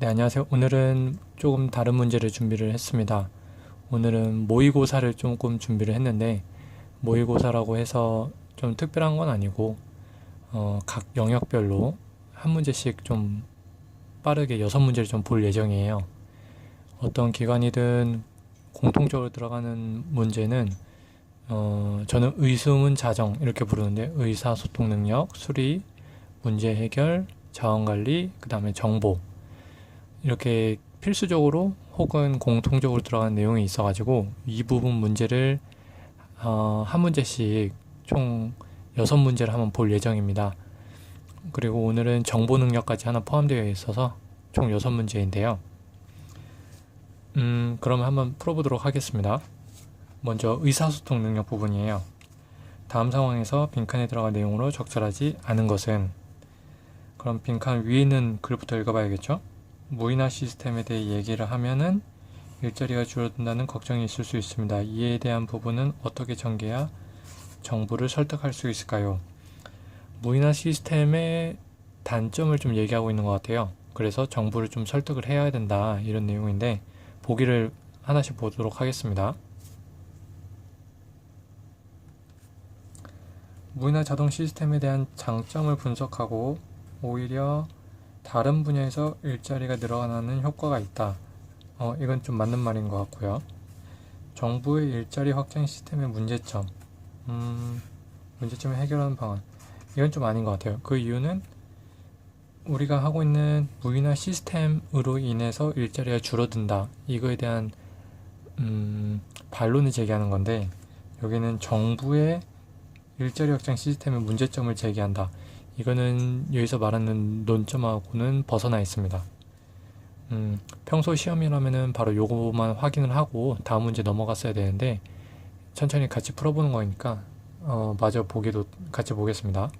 네, 안녕하세요. 오늘은 조금 다른 문제를 준비를 했습니다. 오늘은 모의고사를 조금 준비를 했는데, 모의고사라고 해서 좀 특별한 건 아니고, 어, 각 영역별로 한 문제씩 좀 빠르게 여섯 문제를 좀 볼 예정이에요. 어떤 기관이든 공통적으로 들어가는 문제는, 어, 저는 의수문 자정 이렇게 부르는데, 의사소통 능력, 수리, 문제 해결, 자원관리, 그 다음에 정보, 이렇게 필수적으로 혹은 공통적으로 들어간 내용이 있어가지고 이 부분 문제를 어, 한 문제씩 총 여섯 문제를 한번 볼 예정입니다. 그리고 오늘은 정보 능력까지 하나 포함되어 있어서 총 여섯 문제인데요. 음, 그러면 한번 풀어보도록 하겠습니다. 먼저 의사소통 능력 부분이에요. 다음 상황에서 빈칸에 들어간 내용으로 적절하지 않은 것은 그럼 빈칸 위에 있는 글부터 읽어봐야겠죠? 무인화 시스템에 대해 얘기를 하면은 일자리가 줄어든다는 걱정이 있을 수 있습니다. 이에 대한 부분은 어떻게 전개해야 정부를 설득할 수 있을까요? 무인화 시스템의 단점을 좀 얘기하고 있는 것 같아요. 그래서 정부를 좀 설득을 해야 된다 이런 내용인데 보기를 하나씩 보도록 하겠습니다. 무인화 자동 시스템에 대한 장점을 분석하고 오히려 다른 분야에서 일자리가 늘어나는 효과가 있다. 어, 이건 좀 맞는 말인 것 같고요. 정부의 일자리 확장 시스템의 문제점, 음, 문제점을 해결하는 방안. 이건 좀 아닌 것 같아요. 그 이유는 우리가 하고 있는 무인화 시스템으로 인해서 일자리가 줄어든다. 이거에 대한 음, 반론을 제기하는 건데 여기는 정부의 일자리 확장 시스템의 문제점을 제기한다. 이거는 여기서 말하는 논점하고는 벗어나 있습니다. 음, 평소 시험이라면은 바로 요거만 확인을 하고 다음 문제 넘어갔어야 되는데 천천히 같이 풀어보는 거니까 어, 마저 보기도 같이 보겠습니다.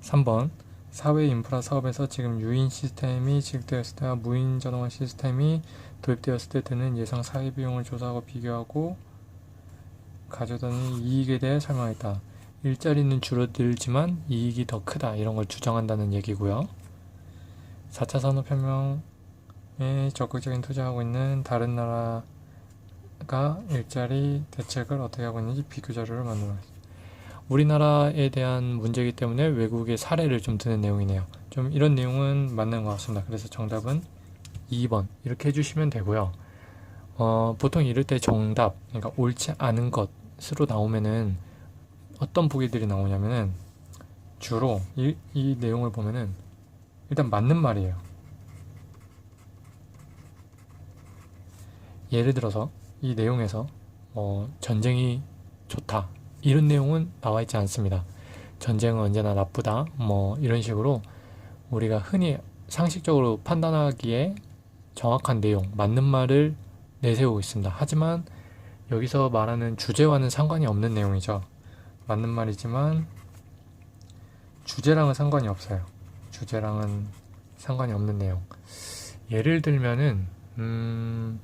3번 사회 인프라 사업에서 지금 유인 시스템이 지급되었을 때와 무인 자동화 시스템이 도입되었을 때 드는 예상 사회 비용을 조사하고 비교하고 가져다는 이익에 대해 설명했다. 일자리는 줄어들지만 이익이 더 크다 이런 걸 주장한다는 얘기고요. 4차 산업혁명에 적극적인 투자하고 있는 다른 나라가 일자리 대책을 어떻게 하고 있는지 비교 자료를 만들어 우리나라에 대한 문제이기 때문에 외국의 사례를 좀 드는 내용이네요. 좀 이런 내용은 맞는 것 같습니다. 그래서 정답은 2번 이렇게 해주시면 되고요. 어, 보통 이럴 때 정답, 그러니까 옳지 않은 것으로 나오면은 어떤 보기들이 나오냐면은 주로 이, 이 내용을 보면은 일단 맞는 말이에요. 예를 들어서 이 내용에서 어, 전쟁이 좋다 이런 내용은 나와 있지 않습니다. 전쟁은 언제나 나쁘다 뭐 이런 식으로 우리가 흔히 상식적으로 판단하기에 정확한 내용 맞는 말을 내세우고 있습니다. 하지만 여기서 말하는 주제와는 상관이 없는 내용이죠. 맞는 말이지만 주제랑은 상관이 없어요. 주제랑은 상관이 없는 내용. 예를 들면은 음,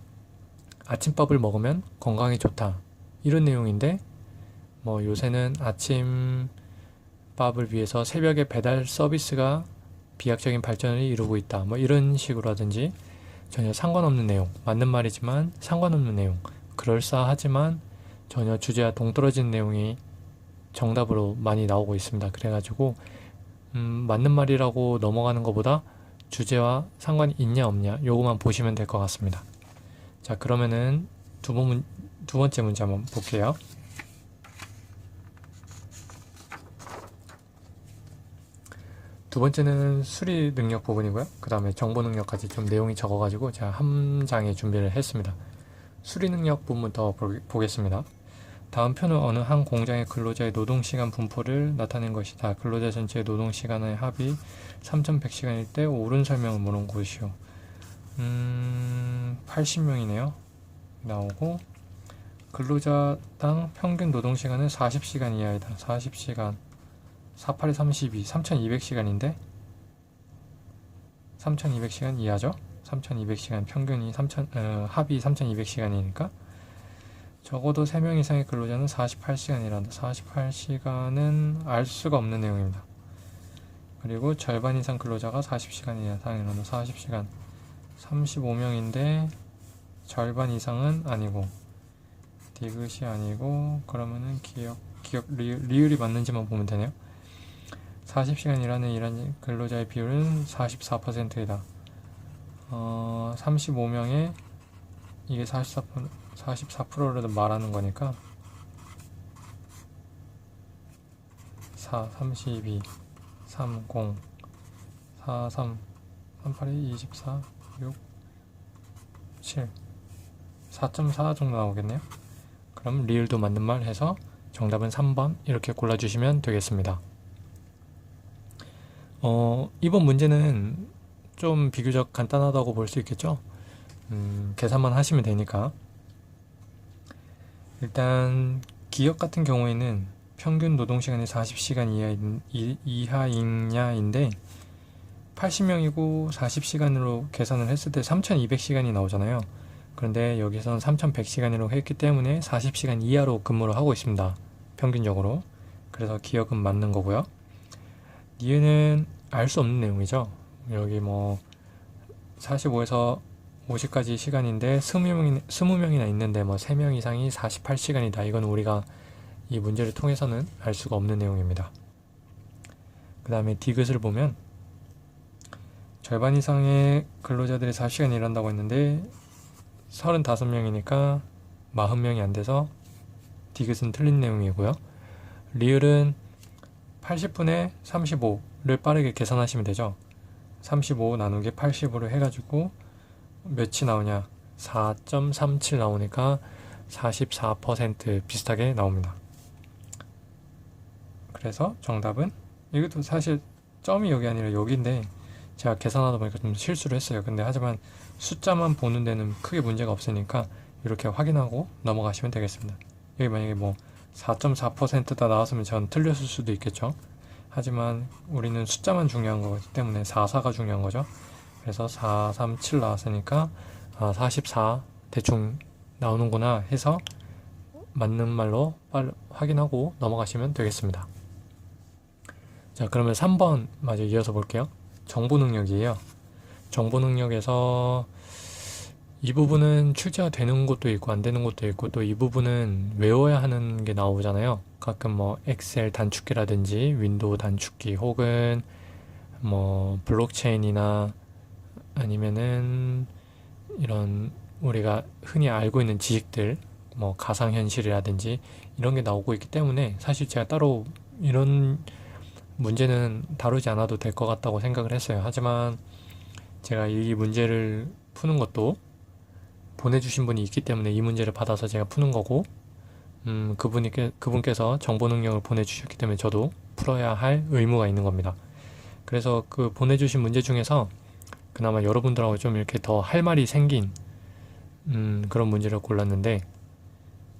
아침밥을 먹으면 건강에 좋다 이런 내용인데 뭐 요새는 아침밥을 위해서 새벽에 배달 서비스가 비약적인 발전을 이루고 있다 뭐 이런 식으로라든지 전혀 상관없는 내용 맞는 말이지만 상관없는 내용 그럴싸하지만 전혀 주제와 동떨어진 내용이 정답으로 많이 나오고 있습니다. 그래가지고 음, 맞는 말이라고 넘어가는 것보다 주제와 상관이 있냐 없냐 요거만 보시면 될 것 같습니다. 자 그러면은 두, 번, 두 번째 문제 한번 볼게요. 두 번째는 수리 능력 부분이고요. 그 다음에 정보 능력까지 좀 내용이 적어가지고 제가 한 장에 준비를 했습니다. 수리 능력 부분 더 보겠습니다. 다음 표는 어느 한 공장의 근로자의 노동시간 분포를 나타낸 것이다. 근로자 전체의 노동시간의 합이 3,100시간일 때 옳은 설명을 물은 곳이요. 음, 80명이네요. 나오고 근로자당 평균 노동시간은 40시간 이하이다. 40시간 48에 32, 3200시간인데 3200시간 이하죠? 3200시간 평균이 3000, 어, 합이 3200시간이니까 적어도 3명 이상의 근로자는 48시간이란다. 48시간은 알 수가 없는 내용입니다. 그리고 절반 이상 근로자가 40시간 이상이라면 40시간 35명인데 절반 이상은 아니고 디귿이 아니고 그러면은 기억 기억 리을이 맞는지만 보면 되네요. 40시간 일하는 일한 근로자의 비율은 44%이다. 어, 35명에 이게 44% 44%를 말하는 거니까 4, 32, 30, 4, 3, 38이 24, 6, 7, 4.4 정도 나오겠네요. 그럼 리을도 맞는 말 해서 정답은 3번 이렇게 골라주시면 되겠습니다. 어, 이번 문제는 좀 비교적 간단하다고 볼 수 있겠죠? 음, 계산만 하시면 되니까. 일단, 기업 같은 경우에는 평균 노동시간이 40시간 이하인, 이- 이하이냐인데, 80명이고 40시간으로 계산을 했을 때 3200시간이 나오잖아요. 그런데 여기선 3100시간으로 했기 때문에 40시간 이하로 근무를 하고 있습니다. 평균적으로. 그래서 기억은 맞는 거고요. 니은은 알 수 없는 내용이죠. 여기 뭐 45에서 50까지 시간인데 20명이, 20명이나 있는데 뭐 3명 이상이 48시간이다. 이건 우리가 이 문제를 통해서는 알 수가 없는 내용입니다. 그 다음에 디귿을 보면 절반 이상의 근로자들이 40시간 일한다고 했는데 35명이니까 40명이 안 돼서 디귿은 틀린 내용이고요. 리을은 80분의 35를 빠르게 계산하시면 되죠. 35 나누기 80으로 해가지고 몇이 나오냐? 4.37 나오니까 44% 비슷하게 나옵니다. 그래서 정답은 이것도 사실 점이 여기 아니라 여기인데 제가 계산하다 보니까 좀 실수를 했어요. 근데 하지만 숫자만 보는 데는 크게 문제가 없으니까 이렇게 확인하고 넘어가시면 되겠습니다. 여기 만약에 뭐 4.4%다 나왔으면 전 틀렸을 수도 있겠죠. 하지만 우리는 숫자만 중요한 거기 때문에 44가 중요한 거죠. 그래서 4, 3, 7 나왔으니까 아, 44 대충 나오는구나 해서 맞는 말로 빨리 확인하고 넘어가시면 되겠습니다. 자, 그러면 3번 마저 이어서 볼게요. 정보 능력이에요. 정보 능력에서 이 부분은 출제가 되는 것도 있고 안 되는 것도 있고 또 이 부분은 외워야 하는 게 나오잖아요. 가끔 뭐 엑셀 단축키라든지 윈도우 단축키 혹은 뭐 블록체인이나 아니면은 이런 우리가 흔히 알고 있는 지식들 뭐 가상현실이라든지 이런 게 나오고 있기 때문에 사실 제가 따로 이런 문제는 다루지 않아도 될 것 같다고 생각을 했어요. 하지만 제가 이 문제를 푸는 것도 보내주신 분이 있기 때문에 이 문제를 받아서 제가 푸는 거고, 음, 그분이, 그분께서 정보 능력을 보내주셨기 때문에 저도 풀어야 할 의무가 있는 겁니다. 그래서 그 보내주신 문제 중에서 그나마 여러분들하고 좀 이렇게 더 할 말이 생긴, 음, 그런 문제를 골랐는데,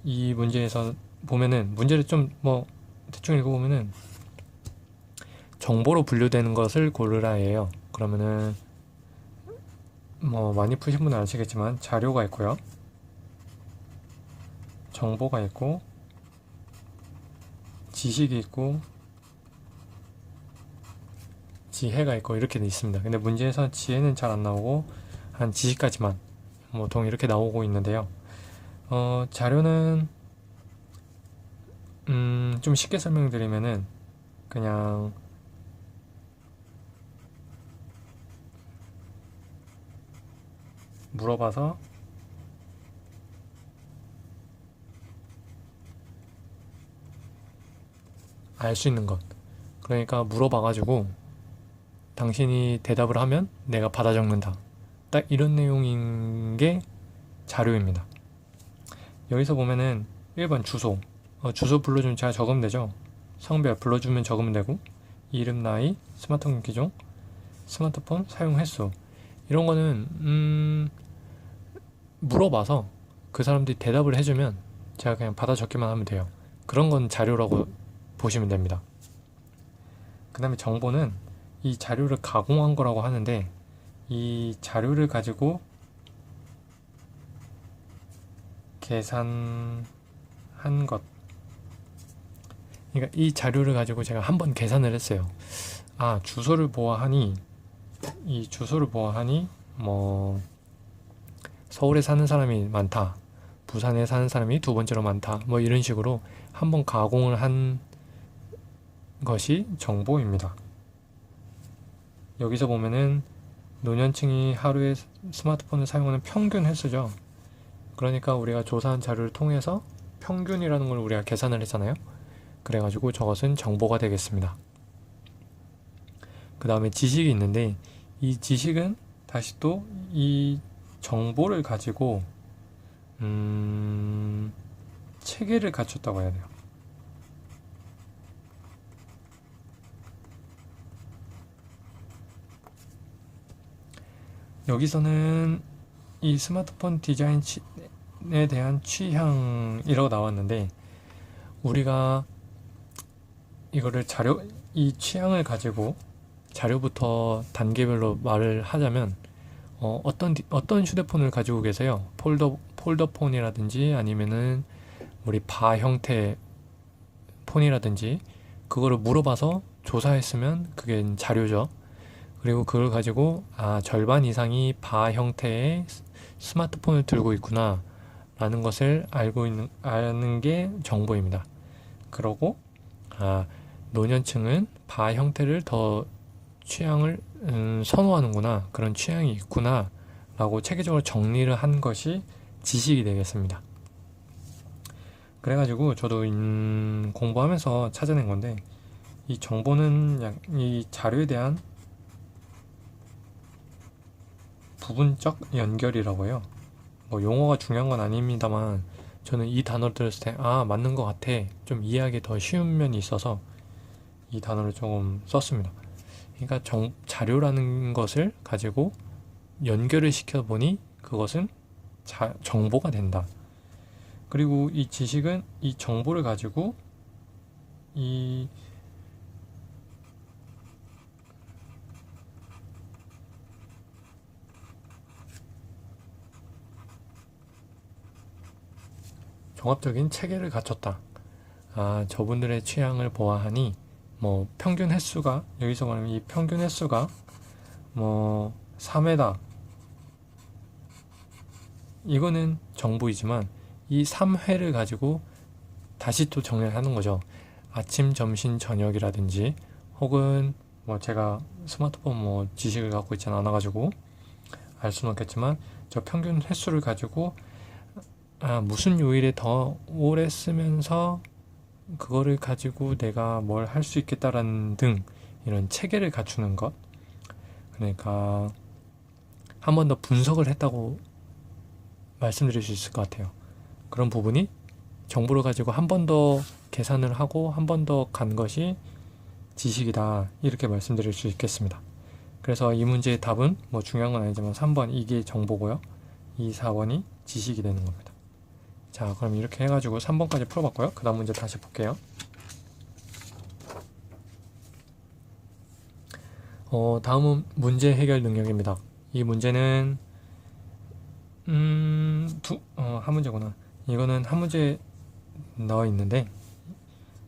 이 문제에서 보면은, 문제를 좀 뭐, 대충 읽어보면은, 정보로 분류되는 것을 고르라예요. 그러면은, 뭐 많이 푸신 분은 아시겠지만 자료가 있고요. 정보가 있고 지식이 있고 지혜가 있고 이렇게 돼 있습니다. 근데 문제에서 지혜는 잘 안 나오고 한 지식까지만 보통 이렇게 나오고 있는데요. 어, 자료는 음, 좀 쉽게 설명드리면은 그냥 물어봐서 알 수 있는 것. 그러니까 물어봐가지고 당신이 대답을 하면 내가 받아 적는다. 딱 이런 내용인 게 자료입니다. 여기서 보면은 1번 주소. 어, 주소 불러주면 제가 적으면 되죠. 성별 불러주면 적으면 되고 이름, 나이, 스마트폰 기종, 스마트폰 사용 횟수 이런 거는 음 물어봐서 그 사람들이 대답을 해주면 제가 그냥 받아 적기만 하면 돼요. 그런 건 자료라고 보시면 됩니다. 그 다음에 정보는 이 자료를 가공한 거라고 하는데 이 자료를 가지고 계산한 것. 그러니까 이 자료를 가지고 제가 한번 계산을 했어요. 아 주소를 보아하니 이 주소를 보아하니 뭐 서울에 사는 사람이 많다. 부산에 사는 사람이 두 번째로 많다. 뭐 이런 식으로 한번 가공을 한 것이 정보입니다. 여기서 보면은 노년층이 하루에 스마트폰을 사용하는 평균 횟수죠. 그러니까 우리가 조사한 자료를 통해서 평균이라는 걸 우리가 계산을 했잖아요. 그래가지고 저것은 정보가 되겠습니다. 그 다음에 지식이 있는데 이 지식은 다시 또 이 정보를 가지고 음, 체계를 갖췄다고 해야 돼요. 여기서는 이 스마트폰 디자인에 대한 취향이라고 나왔는데 우리가 이거를 자료 이 취향을 가지고 자료부터 단계별로 말을 하자면 어, 디- 어떤 휴대폰을 가지고 계세요? 폴더 폴더폰이라든지 아니면은 우리 바 형태 폰이라든지 그거를 물어봐서 조사했으면 그게 자료죠. 그리고 그걸 가지고 아 절반 이상이 바 형태의 스- 스마트폰을 들고 있구나 라는 것을 알고 있는 아는 게 정보입니다. 그러고 아 노년층은 바 형태를 더 취향을 음, 선호하는구나 그런 취향이 있구나 라고 체계적으로 정리를 한 것이 지식이 되겠습니다. 그래가지고 저도 음, 공부하면서 찾아낸 건데 이 정보는 약- 이 자료에 대한 부분적 연결이라고 해요. 뭐 용어가 중요한 건 아닙니다만 저는 이 단어를 들었을 때 아 맞는 것 같아 좀 이해하기 더 쉬운 면이 있어서 이 단어를 조금 썼습니다. 그러니까 정, 자료라는 것을 가지고 연결을 시켜 보니 그것은 자, 정보가 된다. 그리고 이 지식은 이 정보를 가지고 이 종합적인 체계를 갖췄다. 아, 저분들의 취향을 보아하니 뭐 평균 횟수가 여기서 말하면 이 평균 횟수가 뭐 3회다. 이거는 정보이지만 이 3회를 가지고 다시 또 정리를 하는 거죠. 아침, 점심, 저녁이라든지 혹은 뭐 제가 스마트폰 뭐 지식을 갖고 있지는 않아 가지고 알 수는 없겠지만 저 평균 횟수를 가지고 아, 무슨 요일에 더 오래 쓰면서 그거를 가지고 내가 뭘 할 수 있겠다라는 등 이런 체계를 갖추는 것. 그러니까 한 번 더 분석을 했다고 말씀드릴 수 있을 것 같아요. 그런 부분이 정보를 가지고 한 번 더 계산을 하고 한 번 더 간 것이 지식이다. 이렇게 말씀드릴 수 있겠습니다. 그래서 이 문제의 답은 뭐 중요한 건 아니지만 3번 이게 정보고요. 이 4번이 지식이 되는 겁니다. 자, 그럼 이렇게 해가지고 3번까지 풀어봤고요. 그 다음 문제 다시 볼게요. 어, 다음은 문제 해결 능력입니다. 이 문제는, 음, 두, 어, 한 문제구나. 이거는 한 문제 나와 있는데,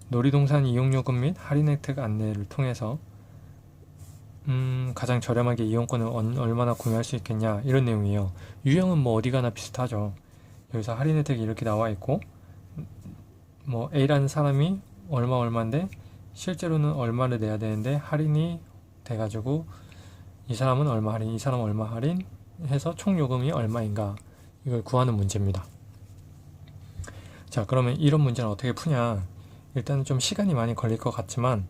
놀이동산 이용요금 및 할인 혜택 안내를 통해서, 음, 가장 저렴하게 이용권을 얼- 얼마나 구매할 수 있겠냐, 이런 내용이에요. 유형은 뭐 어디 가나 비슷하죠. 여기서 할인 혜택이 이렇게 나와 있고 뭐 A라는 사람이 얼마 얼마인데 실제로는 얼마를 내야 되는데 할인이 돼가지고 이 사람은 얼마 할인, 이 사람은 얼마 할인 해서 총 요금이 얼마인가 이걸 구하는 문제입니다. 자 그러면 이런 문제는 어떻게 푸냐 일단은 좀 시간이 많이 걸릴 것 같지만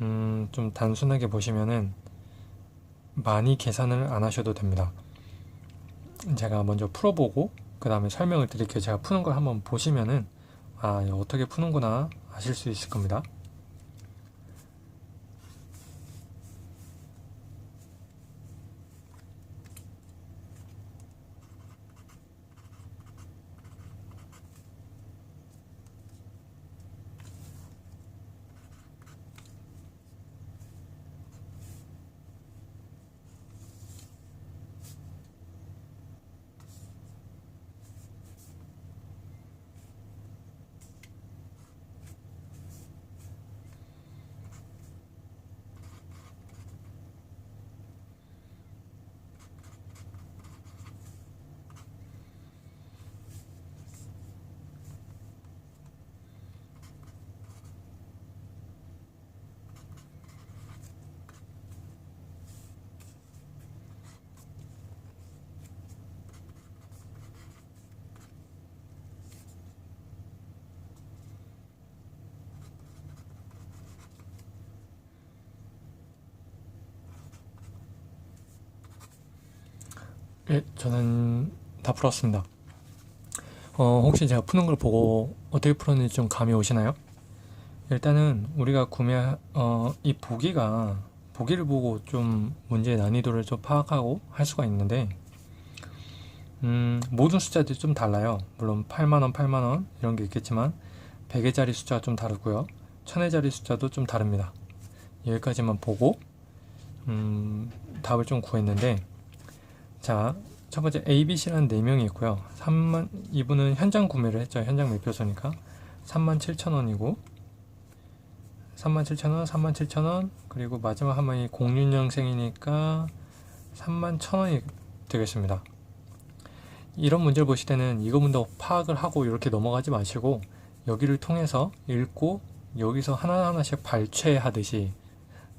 음, 좀 단순하게 보시면은 많이 계산을 안 하셔도 됩니다. 제가 먼저 풀어보고 그 다음에 설명을 드릴게요. 제가 푸는 걸 한번 보시면은 아 어떻게 푸는구나 아실 수 있을 겁니다. 예, 저는 다 풀었습니다. 어, 혹시 제가 푸는 걸 보고 어떻게 풀었는지 좀 감이 오시나요? 일단은 우리가 구매, 어, 이 보기가, 보기를 보고 좀 문제의 난이도를 좀 파악하고 할 수가 있는데, 음, 모든 숫자들이 좀 달라요. 물론 8만원, 8만원, 이런 게 있겠지만, 100회짜리 숫자가 좀 다르고요. 1000회짜리 숫자도 좀 다릅니다. 여기까지만 보고, 음, 답을 좀 구했는데, 자, 첫 번째 ABC라는 4명이 있고요. 3만, 이분은 현장 구매를 했죠. 현장 매표소니까. 3만 7천 원이고, 3만 7천 원, 3만 7천 원, 그리고 마지막 한 명이 06년생이니까 3만 1천 원이 되겠습니다. 이런 문제를 보실 때는 이거 먼저 파악을 하고 이렇게 넘어가지 마시고 여기를 통해서 읽고 여기서 하나하나씩 발췌하듯이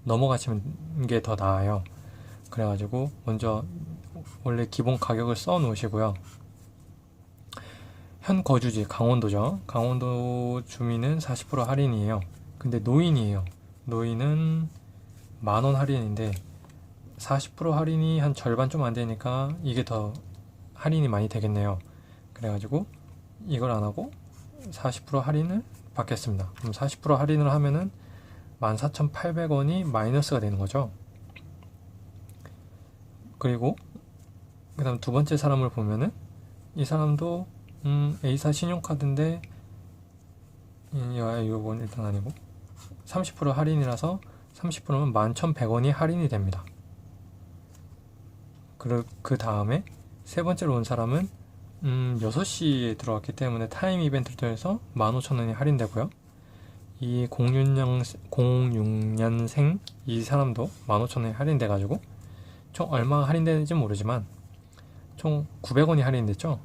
넘어가시는 게 더 나아요. 그래가지고 먼저 원래 기본 가격을 써 놓으시고요. 현 거주지 강원도죠. 강원도 주민은 40% 할인이에요. 근데 노인이에요. 노인은 만 원 할인인데 40% 할인이 한 절반 좀 안 되니까 이게 더 할인이 많이 되겠네요. 그래가지고 이걸 안 하고 40% 할인을 받겠습니다. 그럼 40% 할인을 하면은 14,800원이 마이너스가 되는 거죠. 그리고 그 다음 두 번째 사람을 보면은 이 사람도 음, A사 신용카드인데 이- 이건 일단 아니고 30% 할인이라서 30%면 11,100원이 할인이 됩니다. 그, 그 다음에 세 번째로 온 사람은 음, 6시에 들어왔기 때문에 타임 이벤트를 통해서 15,000원이 할인되고요. 이 06년, 06년생 이 사람도 15,000원이 할인돼가지고 총 얼마 할인되는지 모르지만 총 900원이 할인됐죠.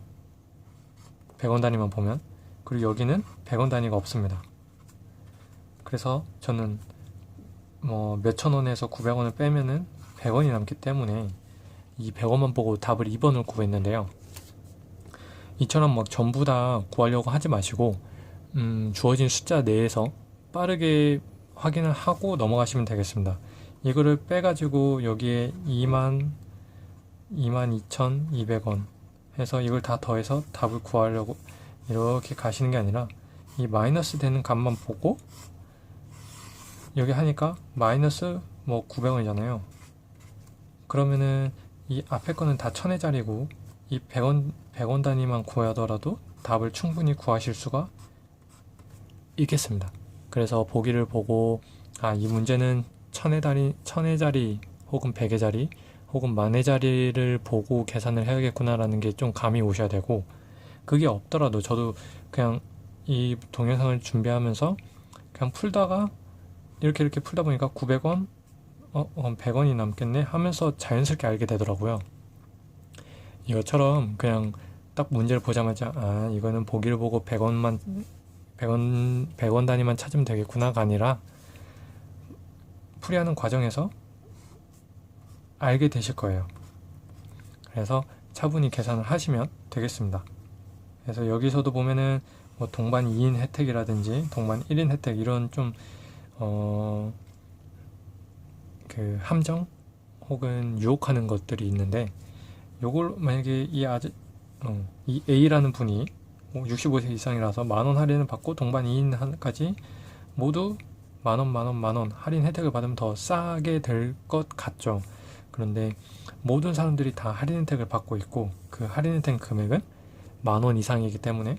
100원 단위만 보면 그리고 여기는 100원 단위가 없습니다. 그래서 저는 뭐 몇천 원에서 900원을 빼면은 100원이 남기 때문에 이 100원만 보고 답을 2번을 구했는데요. 이처럼 막 전부 다 구하려고 하지 마시고 음, 주어진 숫자 내에서 빠르게 확인을 하고 넘어가시면 되겠습니다. 이거를 빼가지고 여기에 2만 22,200원 해서 이걸 다 더해서 답을 구하려고 이렇게 가시는 게 아니라 이 마이너스 되는 값만 보고 여기 하니까 마이너스 뭐 900원이잖아요. 그러면은 이 앞에 거는 다 천회짜리고 이 100원 100원 단위만 구하더라도 답을 충분히 구하실 수가 있겠습니다. 그래서 보기를 보고 아 이 문제는 천회짜리 천회짜리 혹은 백회짜리 혹은 만회짜리를 보고 계산을 해야겠구나라는 게 좀 감이 오셔야 되고 그게 없더라도 저도 그냥 이 동영상을 준비하면서 그냥 풀다가 이렇게 이렇게 풀다 보니까 900원 어, 어 100원이 남겠네 하면서 자연스럽게 알게 되더라고요. 이것처럼 그냥 딱 문제를 보자마자 아 이거는 보기를 보고 100원만 100원 100원 단위만 찾으면 되겠구나가 아니라 풀이하는 과정에서 알게 되실 거예요. 그래서 차분히 계산을 하시면 되겠습니다. 그래서 여기서도 보면은 뭐 동반 2인 혜택이라든지 동반 1인 혜택 이런 좀 어, 그 함정 혹은 유혹하는 것들이 있는데 요걸 만약에 이 아재 어, 이 A라는 분이 65세 이상이라서 만원 할인을 받고 동반 2인까지 모두 만원 만원 만원 할인 혜택을 받으면 더 싸게 될 것 같죠. 그런데 모든 사람들이 다 할인 혜택을 받고 있고 그 할인 혜택 금액은 만 원 이상이기 때문에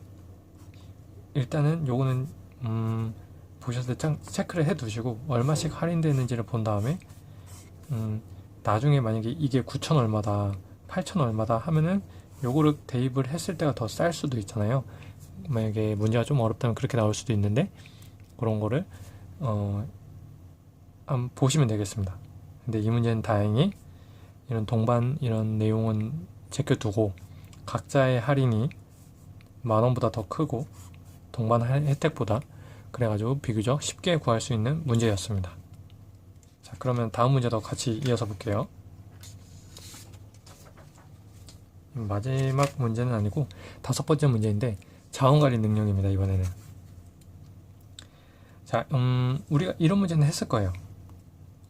일단은 요거는 음, 보셨을 때 체크를 해 두시고 얼마씩 할인되는지를 본 다음에 음, 나중에 만약에 이게 9천 얼마다 8천 얼마다 하면은 요거를 대입을 했을 때가 더 쌀 수도 있잖아요. 만약에 문제가 좀 어렵다면 그렇게 나올 수도 있는데 그런 거를 어, 한번 보시면 되겠습니다. 근데 이 문제는 다행히 이런 동반 이런 내용은 제껴두고 각자의 할인이 만 원보다 더 크고 동반 혜택보다 그래가지고 비교적 쉽게 구할 수 있는 문제였습니다. 자, 그러면 다음 문제도 같이 이어서 볼게요. 마지막 문제는 아니고 다섯 번째 문제인데 자원관리 능력입니다. 이번에는. 자, 음, 우리가 이런 문제는 했을 거예요.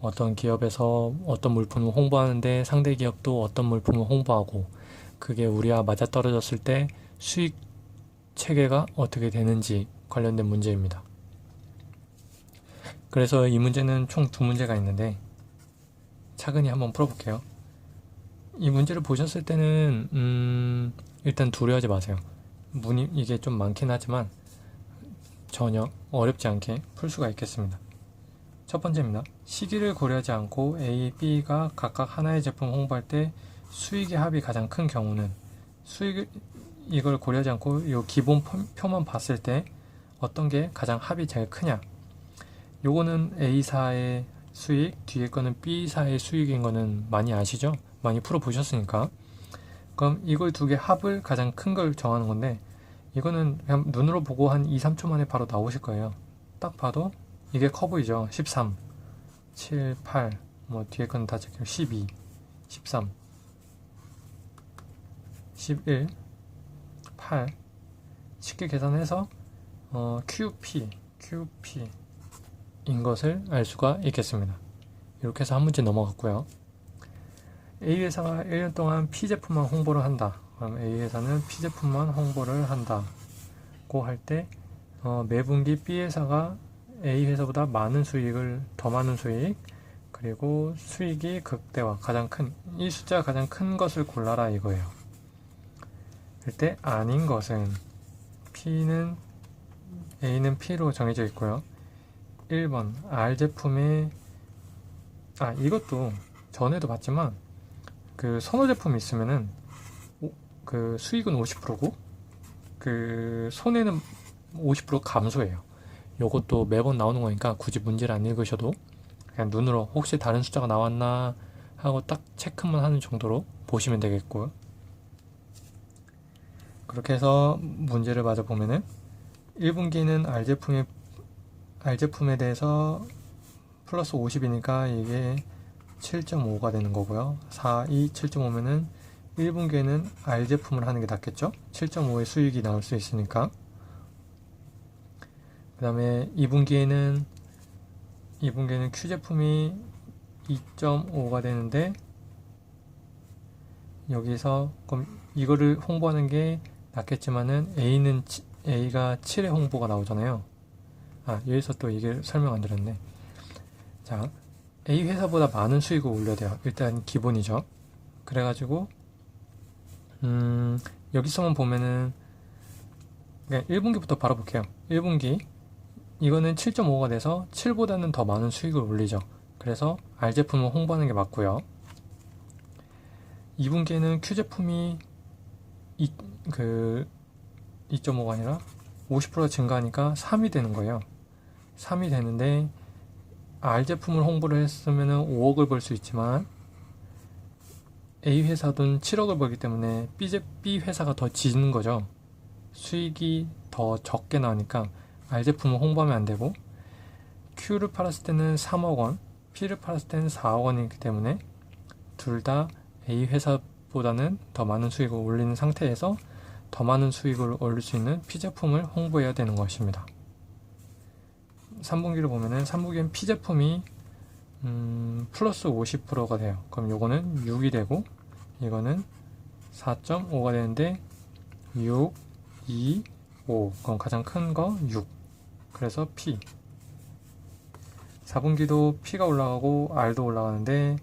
어떤 기업에서 어떤 물품을 홍보하는데 상대 기업도 어떤 물품을 홍보하고 그게 우리와 맞아떨어졌을 때 수익 체계가 어떻게 되는지 관련된 문제입니다. 그래서 이 문제는 총 두 문제가 있는데 차근히 한번 풀어볼게요. 이 문제를 보셨을 때는 음, 일단 두려워하지 마세요. 문이 이게 좀 많긴 하지만 전혀 어렵지 않게 풀 수가 있겠습니다. 첫 번째입니다. 시기를 고려하지 않고 A, B가 각각 하나의 제품 홍보할 때 수익의 합이 가장 큰 경우는 수익 이걸 고려하지 않고 이 기본 표- 표만 봤을 때 어떤 게 가장 합이 제일 크냐? 요거는 A사의 수익, 뒤에 거는 B사의 수익인 거는 많이 아시죠? 많이 풀어 보셨으니까. 그럼 이걸 두 개 합을 가장 큰 걸 정하는 건데 이거는 그냥 눈으로 보고 한 2, 3초 만에 바로 나오실 거예요. 딱 봐도 이게 커 보이죠? 13, 7, 8, 뭐 뒤에 건 다 적혀 12, 13, 11, 8 쉽게 계산해서 어, QP, QP인 것을 알 수가 있겠습니다. 이렇게 해서 한 문제 넘어갔고요. A 회사가 1년 동안 P 제품만 홍보를 한다. 그럼 A 회사는 P 제품만 홍보를 한다고 할때 어, 매 분기 B 회사가 A 회사보다 많은 수익을 더 많은 수익 그리고 수익이 극대화 가장 큰 이 숫자가 가장 큰 것을 골라라 이거예요. 그때 아닌 것은 P는 A는 P로 정해져 있고요. 1번 R 제품의 아 이것도 전에도 봤지만 그 선호 제품이 있으면은 오- 그 수익은 50%고 그 손해는 50% 감소해요. 요것도 매번 나오는 거니까 굳이 문제를 안 읽으셔도 그냥 눈으로 혹시 다른 숫자가 나왔나 하고 딱 체크만 하는 정도로 보시면 되겠고요. 그렇게 해서 문제를 맞아 보면은 1분기는 R 제품의 R 제품에 대해서 플러스 50이니까 이게 7.5가 되는 거고요. 4, 2, 7.5면은 1분기에는 R 제품을 하는 게 낫겠죠? 7.5의 수익이 나올 수 있으니까. 그 다음에 2분기에는 2분기에는 Q 제품이 2.5가 되는데 여기서 그럼 이거를 홍보하는 게 낫겠지만은 A는 치- A가 7의 홍보가 나오잖아요. 아 여기서 또 이게 설명 안 드렸네. 자 A 회사보다 많은 수익을 올려야 돼요. 일단 기본이죠. 그래가지고 음 여기서만 보면은 그냥 1분기부터 바로 볼게요. 1분기 이거는 7.5가 돼서 7보다는 더 많은 수익을 올리죠. 그래서 R 제품을 홍보하는 게 맞고요. 2분기에는 Q 제품이 이, 그 2.5가 아니라 50%가 증가하니까 3이 되는 거예요. 3이 되는데 R 제품을 홍보를 했으면 5억을 벌 수 있지만 A 회사 돈 7억을 벌기 때문에 B, 제, B 회사가 더 지는 거죠. 수익이 더 적게 나오니까 R 제품을 홍보하면 안 되고 Q를 팔았을 때는 3억 원, P를 팔았을 때는 4억 원이기 때문에 둘 다 A 회사보다는 더 많은 수익을 올리는 상태에서 더 많은 수익을 올릴 수 있는 P 제품을 홍보해야 되는 것입니다. 3분기를 보면은 3분기엔 P 제품이 음, 플러스 50%가 돼요. 그럼 요거는 6이 되고 이거는 4.5가 되는데 6, 2, 5 그럼 가장 큰 거 6. 그래서 P 4분기도 P가 올라가고 R도 올라가는데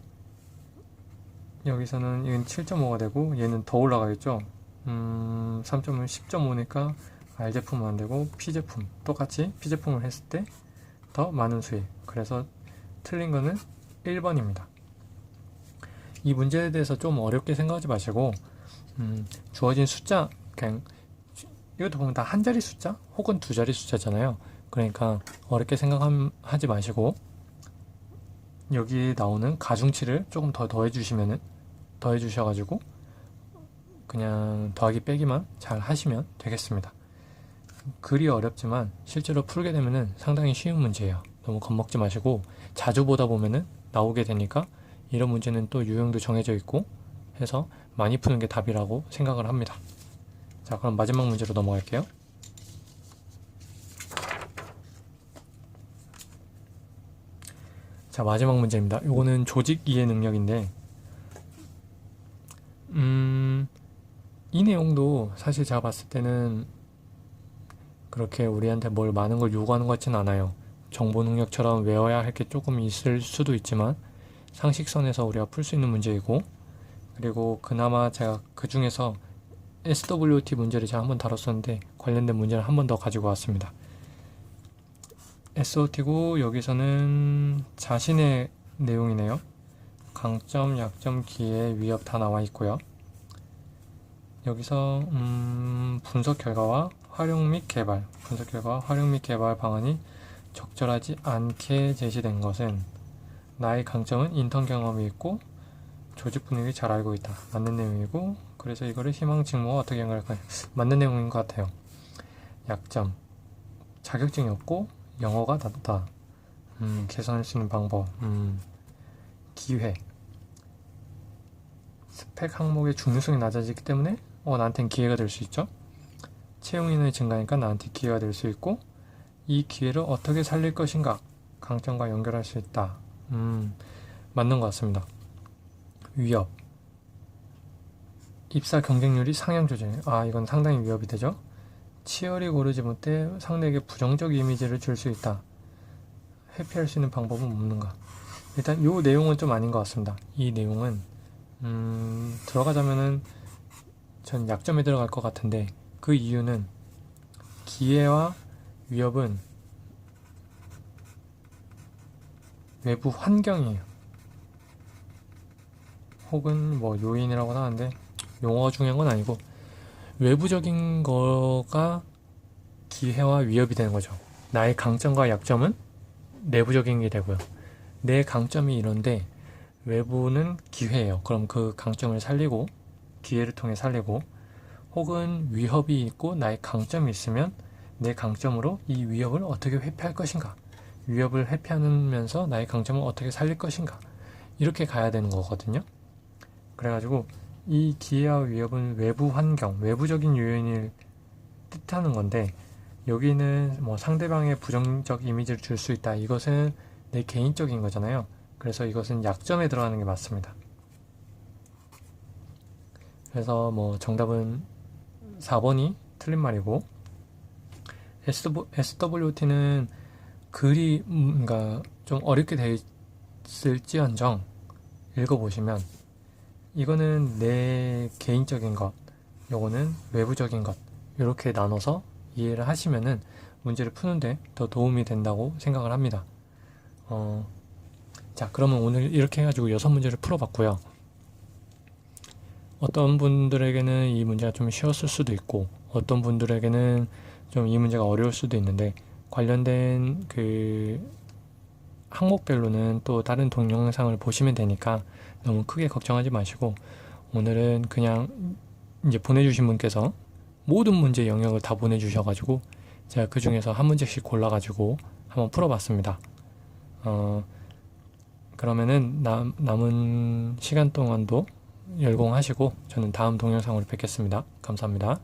여기서는 얘는 7.5가 되고 얘는 더 올라가겠죠. 음, 3.5는 10.5니까 R 제품은 안 되고 P 제품 똑같이 P 제품을 했을 때 더 많은 수익. 그래서 틀린 거는 1번입니다. 이 문제에 대해서 좀 어렵게 생각하지 마시고 음, 주어진 숫자 그냥 이것도 보면 다 한 자리 숫자 혹은 두 자리 숫자잖아요. 그러니까 어렵게 생각하지 마시고 여기 나오는 가중치를 조금 더 더해 주시면은 더해 주셔 가지고 그냥 더하기 빼기만 잘 하시면 되겠습니다. 글이 어렵지만 실제로 풀게 되면은 상당히 쉬운 문제예요. 너무 겁먹지 마시고 자주 보다 보면은 나오게 되니까 이런 문제는 또 유형도 정해져 있고 해서 많이 푸는 게 답이라고 생각을 합니다. 자, 그럼 마지막 문제로 넘어갈게요. 자, 마지막 문제입니다. 요거는 조직 이해 능력인데, 음, 이 내용도 사실 제가 봤을 때는 그렇게 우리한테 뭘 많은 걸 요구하는 것 같지는 않아요. 정보 능력처럼 외워야 할 게 조금 있을 수도 있지만, 상식선에서 우리가 풀 수 있는 문제이고, 그리고 그나마 제가 그 중에서 SWT 문제를 제가 한번 다뤘었는데, 관련된 문제를 한 번 더 가지고 왔습니다. SOT고 여기서는 자신의 내용이네요. 강점, 약점, 기회, 위협 다 나와 있고요. 여기서 음, 분석 결과와 활용 및 개발, 분석 결과와 활용 및 개발 방안이 적절하지 않게 제시된 것은 나의 강점은 인턴 경험이 있고 조직 분위기 잘 알고 있다. 맞는 내용이고 그래서 이거를 희망 직무와 어떻게 연결할까요? 맞는 내용인 것 같아요. 약점, 자격증이 없고 영어가 낮다. 음, 개선할 수 있는 방법. 음, 기회. 스펙 항목의 중요성이 낮아지기 때문에 어, 나한텐 기회가 될 수 있죠. 채용 인원이 증가하니까 나한테 기회가 될 수 있고 이 기회를 어떻게 살릴 것인가 강점과 연결할 수 있다. 음, 맞는 것 같습니다. 위협. 입사 경쟁률이 상향 조정. 아, 이건 상당히 위협이 되죠. 치열이 고르지 못해 상대에게 부정적 이미지를 줄 수 있다. 회피할 수 있는 방법은 없는가? 일단 이 내용은 좀 아닌 것 같습니다. 이 내용은 음, 들어가자면은 전 약점에 들어갈 것 같은데 그 이유는 기회와 위협은 외부 환경이에요. 혹은 뭐 요인이라고 하는데 용어 중요한 건 아니고 외부적인 거가 기회와 위협이 되는 거죠. 나의 강점과 약점은 내부적인 게 되고요. 내 강점이 이런데 외부는 기회예요. 그럼 그 강점을 살리고 기회를 통해 살리고 혹은 위협이 있고 나의 강점이 있으면 내 강점으로 이 위협을 어떻게 회피할 것인가? 위협을 회피하면서 나의 강점을 어떻게 살릴 것인가? 이렇게 가야 되는 거거든요. 그래가지고 이 기회와 위협은 외부 환경, 외부적인 요인을 뜻하는 건데 여기는 뭐 상대방의 부정적 이미지를 줄 수 있다. 이것은 내 개인적인 거잖아요. 그래서 이것은 약점에 들어가는 게 맞습니다. 그래서 뭐 정답은 4번이 틀린 말이고 SWT는 글이 뭔가 좀 어렵게 되어 있을지언정 읽어보시면 이거는 내 개인적인 것, 요거는 외부적인 것 이렇게 나눠서 이해를 하시면은 문제를 푸는데 더 도움이 된다고 생각을 합니다. 어, 자, 그러면 오늘 이렇게 해가지고 여섯 문제를 풀어봤고요. 어떤 분들에게는 이 문제가 좀 쉬웠을 수도 있고, 어떤 분들에게는 좀 이 문제가 어려울 수도 있는데, 관련된 그 항목별로는 또 다른 동영상을 보시면 되니까 너무 크게 걱정하지 마시고, 오늘은 그냥 이제 보내주신 분께서 모든 문제 영역을 다 보내주셔가지고, 제가 그 중에서 한 문제씩 골라가지고 한번 풀어봤습니다. 어, 그러면은 남, 남은 시간 동안도 열공하시고 저는 다음 동영상으로 뵙겠습니다. 감사합니다.